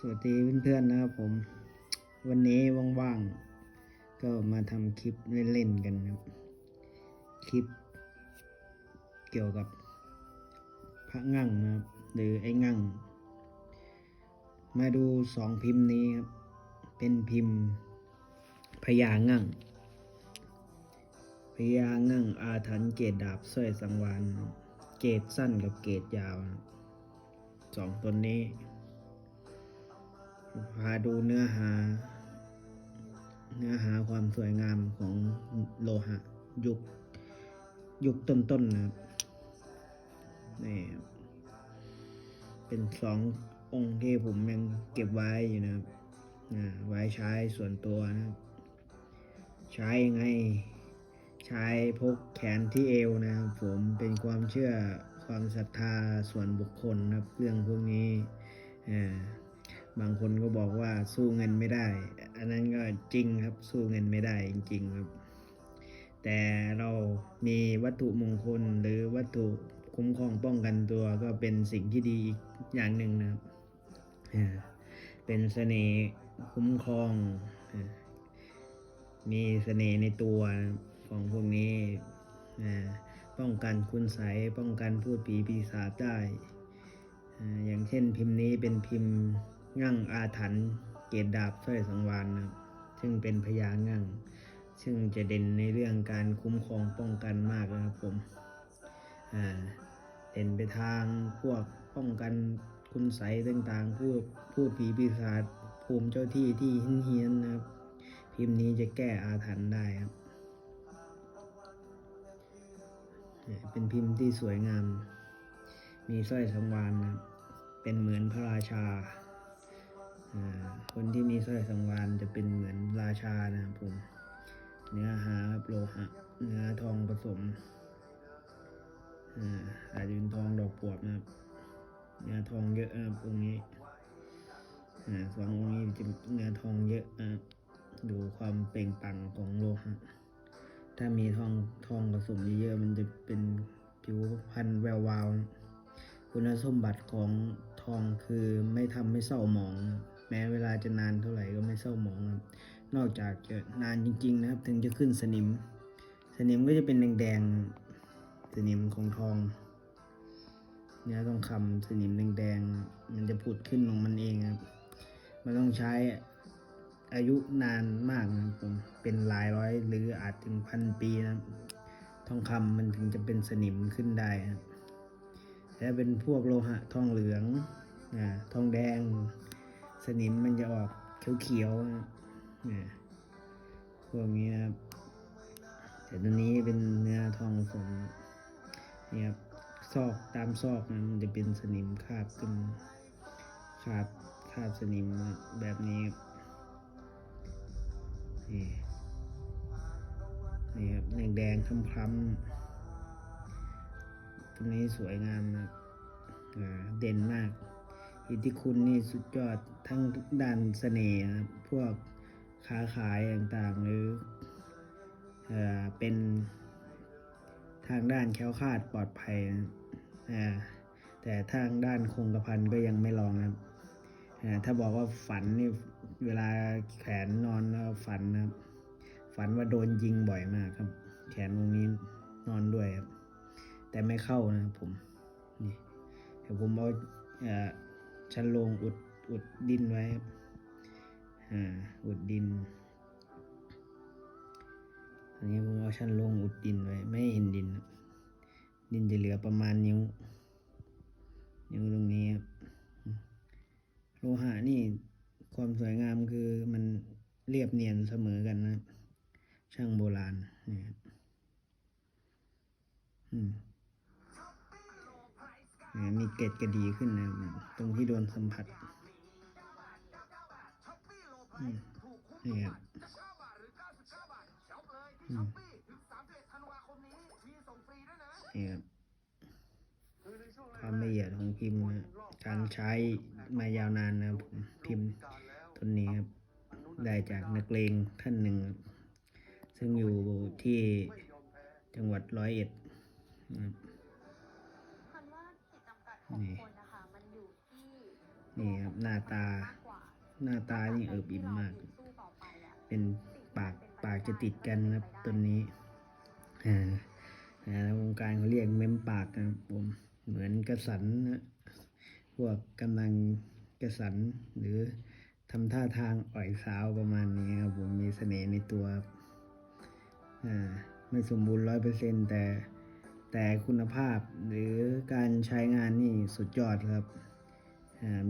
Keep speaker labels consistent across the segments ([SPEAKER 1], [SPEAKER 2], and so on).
[SPEAKER 1] สวัสดีเพื่อนๆนะครับผม วันนี้ว่างๆ ก็มาทำคลิปเล่นๆกันครับ คลิป เกี่ยวกับพระงั่งนะครับ หรือไอ้งั่ง มาดูสองพิมพ์นี้ครับ เป็นพิมพ์พญางั่งพญางั่งอาถรรพ์เกตดาบสร้อยสังวานเกตสั้นกับเกตยาวสองตัวนี้ พาดูเนื้อหา เนื้อหาความสวยงามของโลหะ ยุค ยุคต้นๆนะครับนี่ครับเป็นสององค์ที่ผมยังเก็บไว้อยู่นะครับอ่าไว้ใช้ส่วนตัวนะครับ ใช้ยังไง ใช้พกแขนที่เอวนะครับผมเป็นความเชื่อความศรัทธาส่วนบุคคลนะครับ เรื่องพวกนี้อ่า บางคนก็บอกว่าสู้เงินไม่ได้ อันนั้นก็จริงครับสู้เงินไม่ได้จริง ๆ ครับ แต่เรามีวัตถุมงคลหรือวัตถุคุ้มครองป้องกันตัวก็เป็นสิ่งที่ดีอีกอย่างหนึ่งนะครับเป็นเสน่ห์คุ้มครอง มีเสน่ห์ในตัวของพวกนี้ป้องกันคุณไสป้องกันพูดผีปีศาจได้อ่าอย่างเช่นพิมพ์นี้เป็นพิมพ์ งั่งอาถรรพ์เกตดาบสร้อยสังวานนะครับซึ่งเป็นพญางั่ง ซึ่งจะเด่นในเรื่องการคุ้มครองป้องกันมากนะครับผมอ่าเด่นไปทางพวกป้องกันคุณใสยต่างๆพูดพูดผีปีศาจภูมิเจ้าที่ที่เฮี้ยนนะครับ พิมพ์นี้จะแก้อาถรรพ์ได้ครับ เป็นพิมพ์ที่สวยงาม มีสร้อยสังวานนะครับเป็นเหมือนพระราชา คนที่มีสร้อยสังวานจะเป็นเหมือนราชานะครับผม เนื้อหาครับโลหะเนื้อทองผสมอาจจะเป็นทองดอกปวบนะครับเนื้อทองเยอะนะครับองค์นี้สององค์นี้จะเนื้อทองเยอะนะครับดูความเปล่งปังของโลหะถ้ามีทองทองผสมเยอะๆมันจะเป็นผิวพรรณแวววาว คุณสมบัติของทองคือไม่ทำให้เศร้าหมอง แม้เวลาจะนานเท่าไหร่ก็ไม่เศร้าหมองครับนอกจากจะนานจริง ๆ นะครับ ถึงจะขึ้นสนิม สนิมก็จะเป็นแดงๆสนิมของทองเนื้อทองคำสนิมแดงๆมันจะผุดขึ้นของมันเองครับ มันต้องใช้อายุนานมากนะครับผมเป็นหลายร้อยหรืออาจถึงพันปีนะครับทองคำมันถึงจะเป็นสนิมขึ้นได้ครับแต่เป็นพวกโลหะทองเหลือง อ่า ทองแดง สนิมมันจะออกเขียวๆนะพวกนี้ครับแต่ตัวนี้เป็นเนื้อทองผสมนี่ครับซอกตามซอกนะมันจะเป็นสนิมคาบขึ้นคาบคาบสนิมแบบนี้นี่นี่ครับแดงๆคล้ำๆตรงนี้สวยงามนะเด่นมาก อิทธิคุณนี่สุดยอดทั้งด้านเสน่ห์นะครับพวกค้าขายต่างๆ หรือเออเป็นทางด้านแคล้วคลาดปลอดภัยนะแต่ทางด้านคงกระพันก็ยังไม่ลองนะครับถ้าบอกว่าฝันนี่เวลาแขนนอนแล้วฝันนะครับ ฝันว่าโดนยิงบ่อยมากครับ แขนตรงนี้นอนด้วยครับ แต่ไม่เข้านะครับผมนี่เดี๋ยวผมเอา ชั้นลงอุดอุดดินไว้ครับอ่าอุดดิน อันนี้ผมเอาชั้นลงอุดดินไว้ ไม่เห็นดิน ดินจะเหลือประมาณนิ้ว นิ้วตรงนี้ครับโลหะนี่ความสวยงามคือมันเรียบเนียนเสมอกันนะ ช่างโบราณนี่ครับอืม เนี่ยมีเกล็ดกระดีขึ้นนะครับตรงที่โดนสัมผัสนี่ครับนี่ครับความละเอียดของพิมพ์นะการใช้มายาวนานนะผมพิมพ์ต้นนี้ครับได้จากนักเลงท่านหนึ่ง ซึ่งอยู่ที่จังหวัดร้อยเอ็ดนะครับ
[SPEAKER 2] ของคนนะคะมันอยู่ที่
[SPEAKER 1] นี่ครับหน้าตา หน้าตานี่เอิบอิ่มมาก เป็นปากปากจะติดกันนะครับต้นนี้อ่าอ่าวงการเขาเรียกเม้มปากนะครับผมเหมือนกระสันนะพวกกำลังกระสันหรือทำท่าทางอ่อยสาวประมาณนี้ครับผมมีเสน่ห์ในตัว อ่า ไม่สมบูรณ์ร้อยเปอร์เซ็นแต่ แต่คุณภาพหรือการใช้งานนี่สุดยอดครับ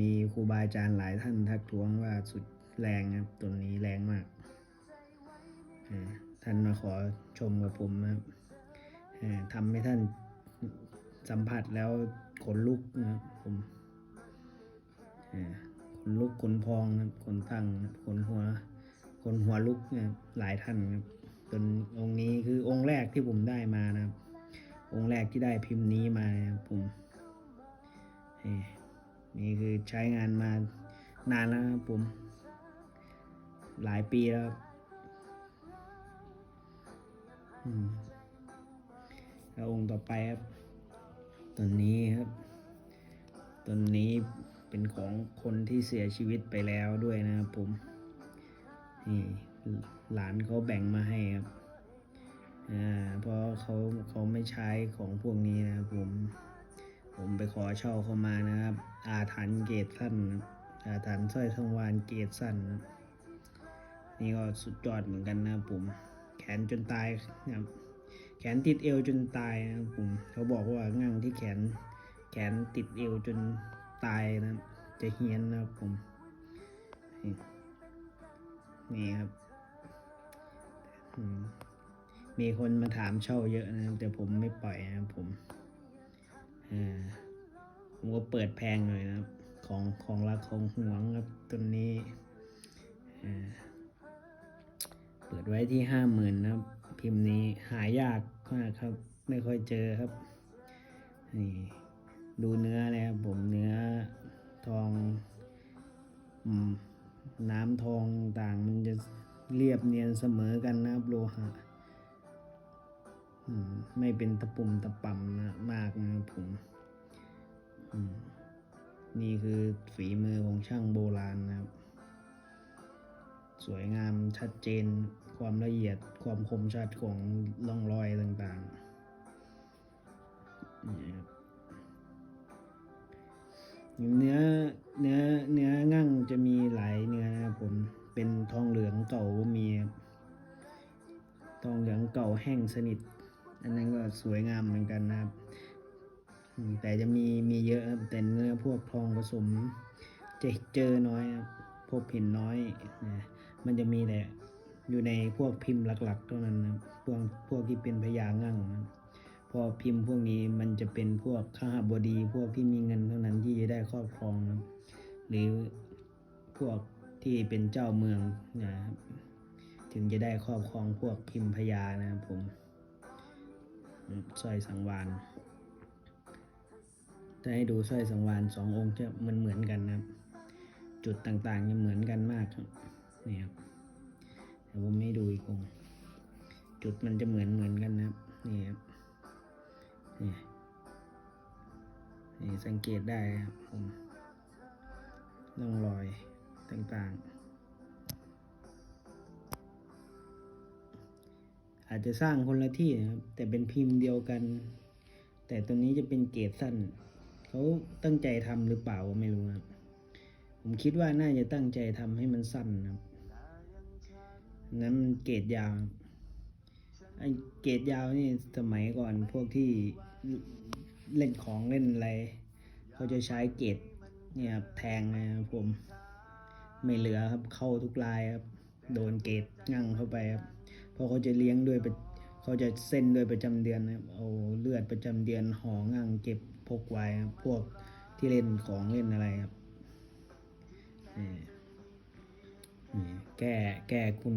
[SPEAKER 1] มีครูบาอาจารย์หลายท่านทักท้วงว่าสุดแรงครับตัวนี้แรงมาก ท่านมาขอชมกับผมนะครับทำให้ท่านสัมผัสแล้วขนลุกนะครับผมขนลุกขนพองครับขนตั้งขนหัวขนหัวลุกนะครับหลายท่านครับจนองค์นี้คือองค์แรกที่ผมได้มานะครับ องค์แรกที่ได้พิมพ์นี้มานะครับผมนี่คือใช้งานมานานแล้วครับผม หลายปีแล้วครับแล้วองค์ต่อไปครับต้นนี้ครับต้นนี้เป็นของคนที่เสียชีวิตไปแล้วด้วยนะครับผม นี่หลานเขาแบ่งมาให้ครับ อ่าเพราะเขาเขาไม่ใช้ของพวกนี้นะครับผม ผมไปขอเช่าเข้ามานะครับ อาถรรพ์เกตสั้นอาถรรพ์สร้อยทองวานเกตสั้นนี่ก็สุดยอดเหมือนกันนะครับผม แขนจนตายนะครับ แขนติดเอวจนตายนะครับผม เขาบอกว่างั่งที่แขนแขนติดเอวจนตายนะจะเฮียนนะครับผม นี่นี่ครับ อืม มีคนมาถามเช่าเยอะนะครับแต่ผมไม่ปล่อยนะครับผมอ่าผมก็เปิดแพงหน่อยนะครับ ของของรักของหวงครับตัวนี้อ่าเปิดไว้ที่ห้าหมื่นนะครับ พิมพ์นี้หายากมากครับ ไม่ค่อยเจอครับนี่ดูเนื้อเลยครับผมเนื้อทองน้ำทองต่างมันจะเรียบเนียนเสมอกันนะครับโลหะ ไม่เป็นตะปุ่มตะป่ำนะมากนะผมนี่คือฝีมือของช่างโบราณนะครับ สวยงามชัดเจน ความละเอียดความคมชัดของร่องรอยต่างๆนี่ครับเนื้อเนื้อเนื้องั่งจะมีหลายเนื้อนะครับผมเป็นทองเหลืองเก่าก็มีทองเหลืองเก่าแห้งสนิท อันนั้นก็สวยงามเหมือนกันนะครับ แต่จะมีมีเยอะครับแต่เนื้อพวกทองผสมจะเจอน้อยครับพบเห็นน้อยนะมันจะมีแต่อยู่ในพวกพิมพ์หลักๆเท่านั้นนะพวกพวกที่เป็นพญางั่งนะพอพิมพ์พวกนี้มันจะเป็นพวกข้าบดีพวกที่มีเงินเท่านั้นที่จะได้ครอบครองนะหรือพวกที่เป็นเจ้าเมืองนะครับถึงจะได้ครอบครองพวกพิมพ์พญานะครับผม สร้อยสังวานจะให้ดูสร้อยสังวานสององค์จะเหมือนเหมือนกันนะครับ จุดต่างๆจะเหมือนกันมากนี่ครับเดี๋ยวผมให้ดูอีกองจุดมันจะเหมือนเหมือนกันนะครับ นี่ครับนี่นี่สังเกตได้ครับผมร่องรอยต่างๆ อาจจะสร้างคนละที่นะครับ แต่เป็นพิมพ์เดียวกัน แต่ตัวนี้จะเป็นเกรดสั้น เขาตั้งใจทำหรือเปล่าไม่รู้ครับ ผมคิดว่าน่าจะตั้งใจทำให้มันสั้นนะครับนั้นมันเกรดยาวไอ้เกรดยาวนี่สมัยก่อนพวกที่เล่นของเล่นอะไรเขาจะใช้เกรดเนี่ยครับแทงนะครับผม ไม่เหลือครับเข้าทุกลายครับ โดนเกรดงั่งเข้าไปครับ เพราะเขาจะเลี้ยงด้วยปเขาจะเส้นด้วยประจำเดือนนะครับเอาเลือดประจำเดือนห่องั่งเก็บพกไว้ครับพวกที่เล่นของเล่นอะไรครับนี่นี่แก้แก้คุณ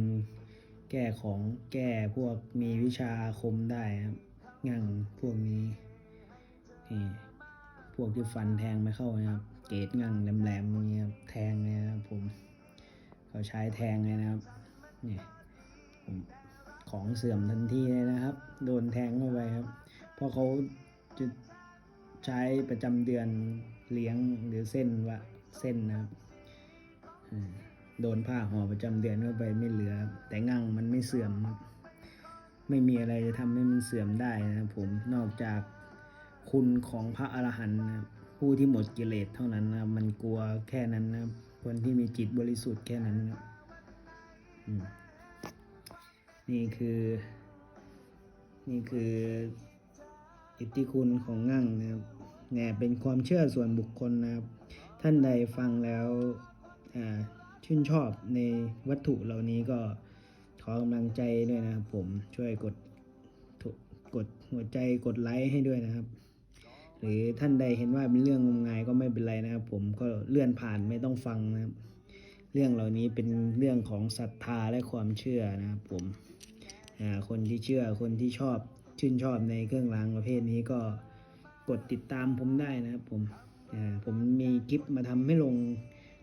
[SPEAKER 1] แก้ของแก้พวกมีวิชาอาคมได้ครับงั่งพวกนี้นี่พวกที่ฟันแทงไม่เข้านะครับ เกรดงั่งแหลมๆอย่างเงี้ยครับแทงเลยนะครับผมเขาใช้แทงเลยนะครับนี่ผม ของเสื่อมทันทีเลยนะครับ โดนแทงเข้าไปครับ เพราะเขาจะใช้ประจำเดือนเลี้ยงหรือเส้นวะเส้นนะครับโดนผ้าห่อประจำเดือนเข้าไปไม่เหลือ แต่งั่งมันไม่เสื่อมครับไม่มีอะไรจะทำให้มันเสื่อมได้นะครับผมนอกจากคุณของพระอรหันต์นะครับผู้ที่หมดกิเลสเท่านั้นนะมันกลัวแค่นั้นนะคนที่มีจิตบริสุทธิ์แค่นั้นนะอืม นี่คือนี่คืออิทธิคุณของงั่งนะครับเนี่ยเป็นความเชื่อส่วนบุคคลนะครับ ท่านใดฟังแล้วอ่าชื่นชอบในวัตถุเหล่านี้ก็ขอกำลังใจด้วยนะครับผมช่วยกดกดหัวใจกดไลค์ให้ด้วยนะครับ หรือท่านใดเห็นว่าเป็นเรื่องงมงายก็ไม่เป็นไรนะครับ ผมก็เลื่อนผ่านไม่ต้องฟังนะครับ เรื่องเหล่านี้เป็นเรื่องของศรัทธาและความเชื่อนะครับผม คนที่เชื่อคนที่ชอบชื่นชอบในเครื่องรางประเภทนี้ก็กดติดตามผมได้นะครับผมผมมีคลิปมาทำให้ลง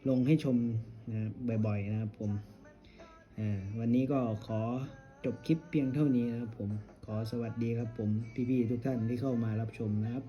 [SPEAKER 1] ลงให้ชมนะบบ่อยๆนะครับผมวันนี้ก็ขอจบคลิปเพียงเท่านี้นะครับผมขอสวัสดีครับผมพี่ๆทุกท่านที่เข้ามารับชมนะครับ